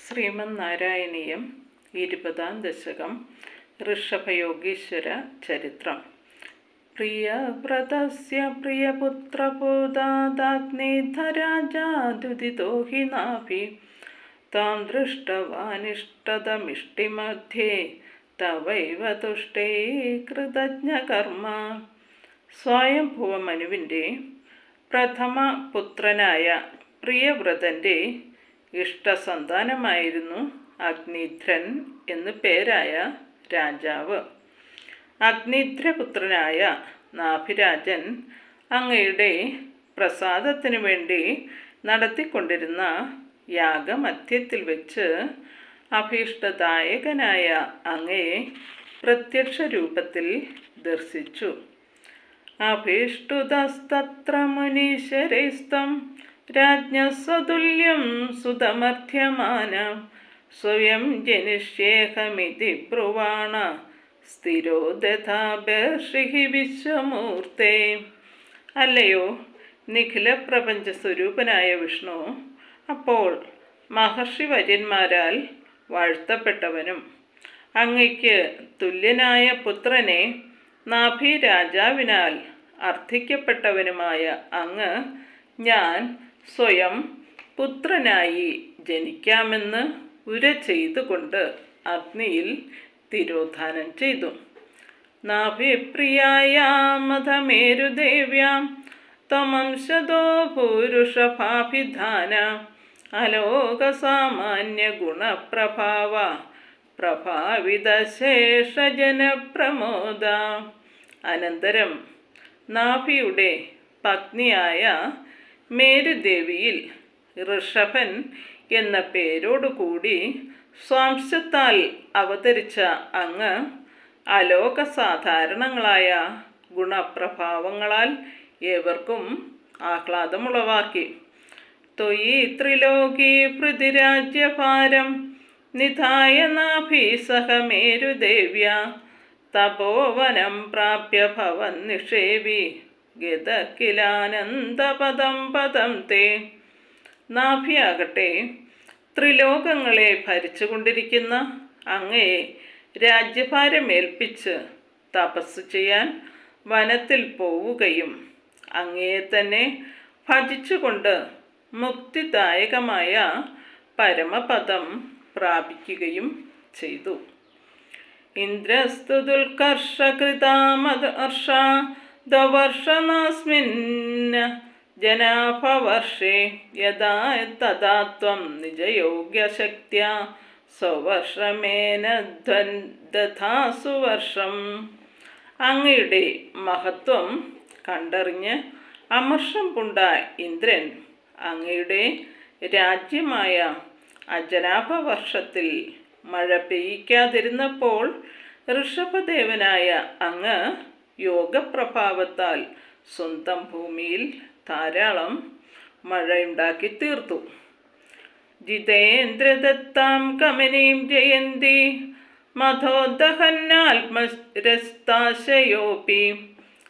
ശ്രീമന്നാരായണീയം ഇരുപതാം ദശകം ഋഷഭയോഗീശ്വര ചരിത്രം. പ്രിയവ്രതസ്യ പ്രിയപുത്രബോധാദാഗ്നിധരാജാദുദിതോ ഹി നാഭി താം ദൃഷ്ടവാനിഷ്ടതമിഷ്ടിമധ്യേ തവൈവ തുഷ്ടേ കൃതജ്ഞകർമ്മ. സ്വയംഭുവ മനുവിന്റെ പ്രഥമ പുത്രനായ പ്രിയവ്രതന്റെ ഇഷ്ടസന്താനമായിരുന്നു അഗ്നിധ്രൻ എന്ന് പേരായ രാജാവ്. അഗ്നിധ്രപുത്രനായ നാഭിരാജൻ അങ്ങയുടെ പ്രസാദത്തിനു വേണ്ടി നടത്തിക്കൊണ്ടിരുന്ന യാഗമധ്യത്തിൽ വെച്ച് അഭീഷ്ടദായകനായ അങ്ങയെ പ്രത്യക്ഷ രൂപത്തിൽ ദർശിച്ചു. അഭീഷ്ടുതസ്തത്ര മുനീശ്വരൈസ്തം രാജ്ഞസ്വതുല്യം സുതമർഥ്യമാന. സ്വയം ജനിഷ്യേഹമിതി ബ്രുവാണ. സ്ഥിരോ ദഥാബർഷിഹി വിശ്വമൂർത്തേ. അല്ലയോ നിഖില പ്രപഞ്ച സ്വരൂപനായ വിഷ്ണു. അപ്പോൾ മഹർഷി വര്യന്മാരാൽ വാഴ്ത്തപ്പെട്ടവനും അങ്ങയ്ക്ക് തുല്യനായ പുത്രനെ നാഭി രാജാവിനാൽ അർത്ഥിക്കപ്പെട്ടവനുമായ അങ്ങ് ഞാൻ സ്വയം പുത്രനായി ജനിക്കാമെന്ന് ഉര ചെയ്തുകൊണ്ട് അഗ്നിയിൽ തിരോധാനം ചെയ്തു. നാഭിപ്രിയായാമധമേരുദേവ്യാം തമംശതോ പൂരുഷഭാഭിധാന അലോകസാമാന്യ ഗുണപ്രഭാവ പ്രഭാവിതശേഷജനപ്രമോദ അനന്തരം നാഭിയുടെ പത്നിയായ മേരുദേവിയിൽ ഋഷഭൻ എന്ന പേരോടുകൂടി സ്വാംശത്താൽ അവതരിച്ച അങ്ങ് അലോകസാധാരണങ്ങളായ ഗുണപ്രഭാവങ്ങളാൽ ഏവർക്കും ആഹ്ലാദമുളവാക്കി. തൊയി ത്രിലോകി പൃഥ്വിരാജ്യഭാരം നിധായ നാഭീസഹമേരുദേവ്യ തപോവനം പ്രാപ്യ ഭവൻ നിഷേവി ഗതക്കിലാനന്ദപദം പദം തേ. നാഭിയാകട്ടെ ത്രിലോകങ്ങളെ ഭരിച്ചുകൊണ്ടിരിക്കുന്ന അങ്ങയെ രാജ്യഭാരമേൽപ്പിച്ച് തപസ് ചെയ്യാൻ വനത്തിൽ പോവുകയും അങ്ങയെ തന്നെ ഭജിച്ചുകൊണ്ട് മുക്തിദായകമായ പരമപദം പ്രാപിക്കുകയും ചെയ്തു. ഇന്ദ്രസ്തുതുൽക്കർഷകൃതാമദർഷ ദവർഷനാസ്മിന്ന ജനാഭവർഷേ. യഥാ തഥാ ത്വം നിജയോഗ്യശക്തിയ സ്വവർഷമേനധ്വൻദഥാസു സുവർഷം അങ്ങയുടെ മഹത്വം കണ്ടറിഞ്ഞ് അമർഷം പുണ്ട ഇന്ദ്രൻ അങ്ങയുടെ രാജ്യമായ അജനാഭവർഷത്തിൽ മഴ പെയ്യിക്കാതിരുന്നപ്പോൾ ഋഷഭദേവനായ അങ്ങ് യോഗപ്രഭാവത്താൽ സ്വന്തം ഭൂമിയിൽ ധാരാളം മഴയുണ്ടാക്കി തീർത്തു ജിതേന്ദ്രദത്താം കമനീം ജയന്തി മധോദഹന്നാത്മരസ്താശയോപി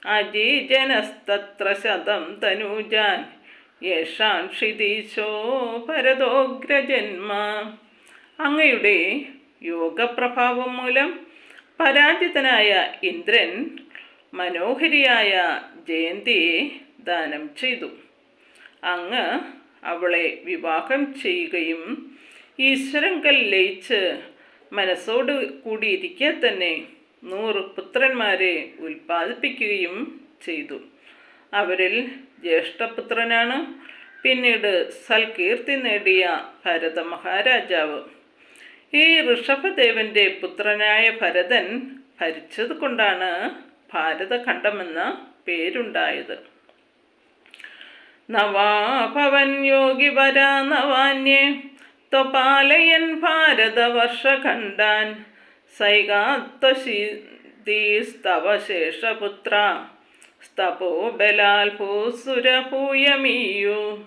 അജീജനസ്തത്ര ശതം തനൂജാൻ യേഷാൻ ക്ഷിതീശോ ഭരതോഗ്രജന്മ. അങ്ങയുടെ യോഗപ്രഭാവം മൂലം പരാജിതനായ ഇന്ദ്രൻ മനോഹരിയായ ജയന്തിയെ ദാനം ചെയ്തു. അങ്ങ് അവളെ വിവാഹം ചെയ്യുകയും ഈശ്വരങ്കൽ ലയിച്ച് മനസ്സോട് കൂടിയിരിക്കെ തന്നെ നൂറ് പുത്രന്മാരെ ഉൽപ്പാദിപ്പിക്കുകയും ചെയ്തു. അവരിൽ ജ്യേഷ്ഠപുത്രനാണ്. പിന്നീട് സൽകീർത്തി നേടിയ ഭരത മഹാരാജാവ് ഈ ഋഷഭദേവന്റെ പുത്രനായ ഭരതൻ ഭരിച്ചത് കൊണ്ടാണ് ഭാരതഖണ്ഡമെന്ന പേരുണ്ടായത്. നവാഭവൻ യോഗി വരാ നവാന്യേ ത്വപാലയൻ ഭാരതവർഷഖണ്ഡാൻ സൈകാത്വശീതീസ്തവശേഷപുത്ര സ്തപോ ബലാൽ ഭൂസുരഭൂയമീയു.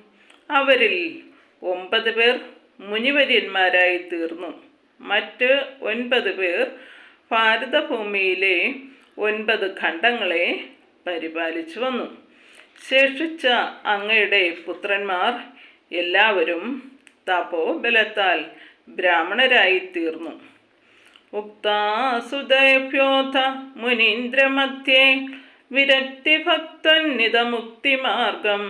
അവരിൽ ഒമ്പത് പേർ മുനിവര്യന്മാരായി തീർന്നു മറ്റ് ഒൻപത് പേർ ഭാരതഭൂമിയിലെ ഒൻപത് ഖണ്ഡങ്ങളെ പരിപാലിച്ചു വന്നു. ശേഷിച്ച അങ്ങയുടെ പുത്രന്മാർ എല്ലാവരും തപോബലത്താൽ ബ്രാഹ്മണരായി തീർന്നു. ഉക്താസുദേഭ്യോധ മുനീന്ദ്രമധ്യേ വിരക്തിഭക്തന്നിതമുക്തിമാർഗം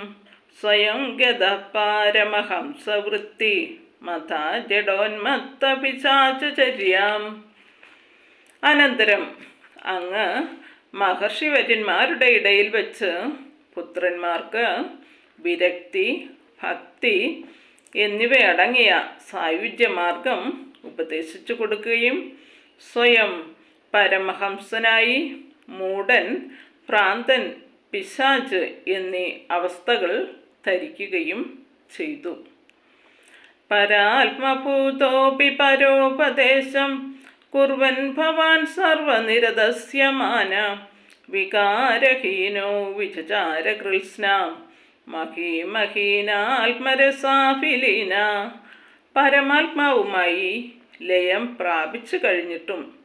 സ്വയം ഗത പാരമഹംസവൃത്തി മഥാ ജഡോന്മത്തപിശാചര്യാം അനന്തരം അങ്ങ് മഹർഷി വര്യന്മാരുടെ ഇടയിൽ വെച്ച് പുത്രന്മാർക്ക് വിരക്തി ഭക്തി എന്നിവയടങ്ങിയ സായുജ്യമാർഗം ഉപദേശിച്ചു കൊടുക്കുകയും സ്വയം പരമഹംസനായി മൂടൻ ഭ്രാന്തൻ പിശാജ് എന്നീ അവസ്ഥകൾ ധരിക്കുകയും ചെയ്തു. പരാത്മഭൂതോപി പരോപദേശം കുർവൻ ഭവാൻ സർവനിരതസ്യമാന. വികാരഹീനോ വിചാരകൃത്സ്ന മഹീമഹീനാത്മരസാഫിലീന പരമാത്മാവുമായി ലയം പ്രാപിച്ചു കഴിഞ്ഞിട്ടും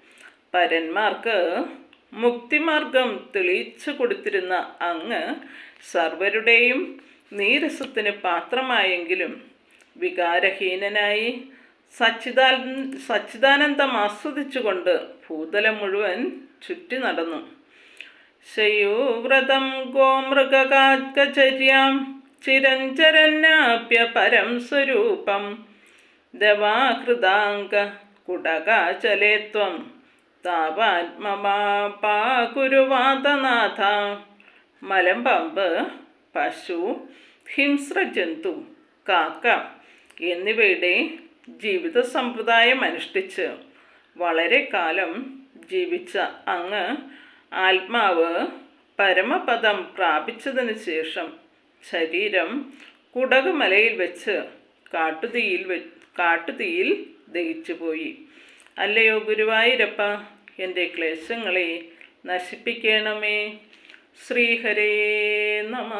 പരന്മാർക്ക് മുക്തിമാർഗം തെളിയിച്ചു കൊടുത്തിരുന്ന അങ്ങ് സർവരുടെയും നീരസത്തിന് പാത്രമായെങ്കിലും വികാരഹീനനായി സച്ചിദാ സച്ചിദാനന്ദം ആസ്വദിച്ചുകൊണ്ട് ഭൂതലം മുഴുവൻ ചുറ്റി നടന്നു. ശയൂവ്രതം ഗോമൃഗകാചര്യാം ചിരഞ്ചരന്നാപ്യ പരം സ്വരൂപം ദവാഹൃദാംഗ കുടകാചലേ ത്വം താവാത്മമാപാകുരുവാതനാഥ മലമ്പമ്പ് പശു ഹിംസ്രജന്തു കാക്ക എന്നിവയുടെ ജീവിത സമ്പ്രദായം അനുഷ്ഠിച്ച് വളരെ കാലം ജീവിച്ച അങ്ങ് ആത്മാവ് പരമപദം പ്രാപിച്ചതിന് ശേഷം ശരീരം കുടകുമലയിൽ വെച്ച് കാട്ടുതീയിൽ വെ കാട്ടുതീയിൽ ദഹിച്ചുപോയി അല്ലയോ ഗുരുവായൂരപ്പ എന്റെ ക്ലേശങ്ങളെ നശിപ്പിക്കണമേ. ശ്രീഹരേ നമ.